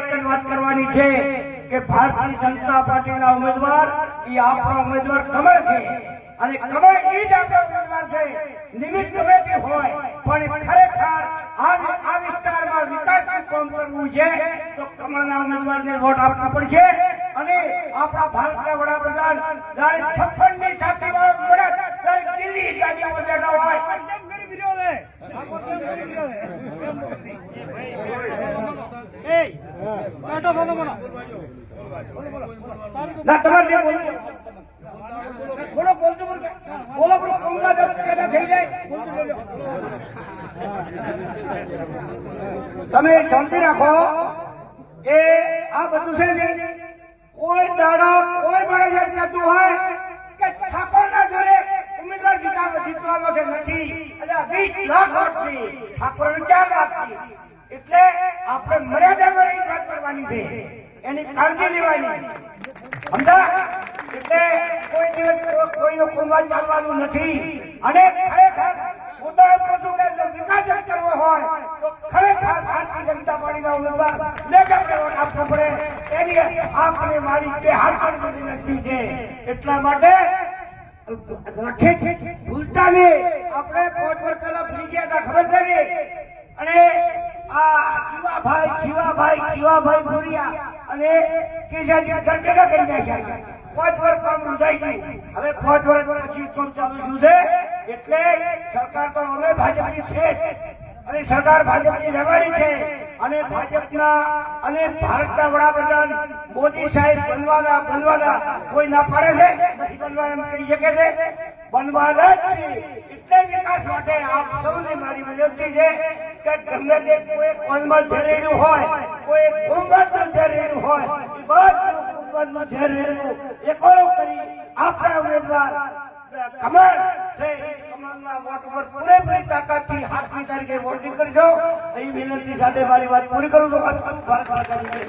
એક વાત કરવાની છે કે ભારતીય જનતા પાર્ટીના ઉમેદવાર એ આપણા ઉમેદવાર કમળ છે. અને કમળ એ જ આપણા છે નિમિત્ત ગમે તે હોય પણ ખરેખર આ આ વિસ્તારમાં વિકાસનું કામ કરવું છે તો કમળના ઉમેદવારને વોટ આપવો પડશે. અને આપણા ભારતના વડાપ્રધાન જયારે છપ્પનની સાથે વાળો ત્યારે દિલ્હી ગાડી પર બેઠા હોય. ના તમારે બોલો બોલો. તમે સમજી રાખો કે આ બધું છે ને કોઈ દાડા કોઈ એમ કહેતું હોય કે ઠાકોરના જોડે ઉમેદવાર જીતા જીતવાનો છે નથી. એટલે વીસ લાખ વોટથી ઠાકોર ક્યાં લાખથી એટલે આપણે મર્યાદામાં વાત કરવાની છે. એની કાળજી લેવાની. સમજા? એટલે કોઈ દિવસ કોઈ- કોઈનો કુંભા ચાલવાનું નથી. અને ખરેખર એટલા માટે ભૂલતા નહીં આપણે પોત પર ગયા હતા, ખબર છે અને આ શિવાભાઈ શિવાભાઈ શિવાભાઈ અને કેજાજી ભેગા કરી નાખ્યા પાંચ વર્ષ કામ રૂંધાઈ ગયું. હવે પાંચ વર્ષ પછી કામ ચાલુ થયું છે? એટલે સરકાર તો અમે ભાજપની છે અને સરકાર ભાજપની રહેવાની છે. અને ભાજપના અને ભારતના વડાપ્રધાન મોદી સાહેબ બનવાના બનવાના કોઈ ના પાડે છે? નથી બનવા એમ કહી શકે છે? બનવાના જ એટલે વિકાસ માટે આપ સૌને મારી વિનંતી છે કે ગમે તે કોઈ કોલમાં ઝરેલું હોય, કોઈ ગુંબદમાં ઝરેલું હોય, એ બધું ગુંબદમાં ઝરેલું એકડો કરી આપણા ઉમેદવાર કમળ છે એ કમળના વોટ પર પૂરેપૂરી તાકાતથી હાથની તારીખે વોટિંગ કરજો એ વિનંતી સાથે મારી વાત પૂરી કરું છું.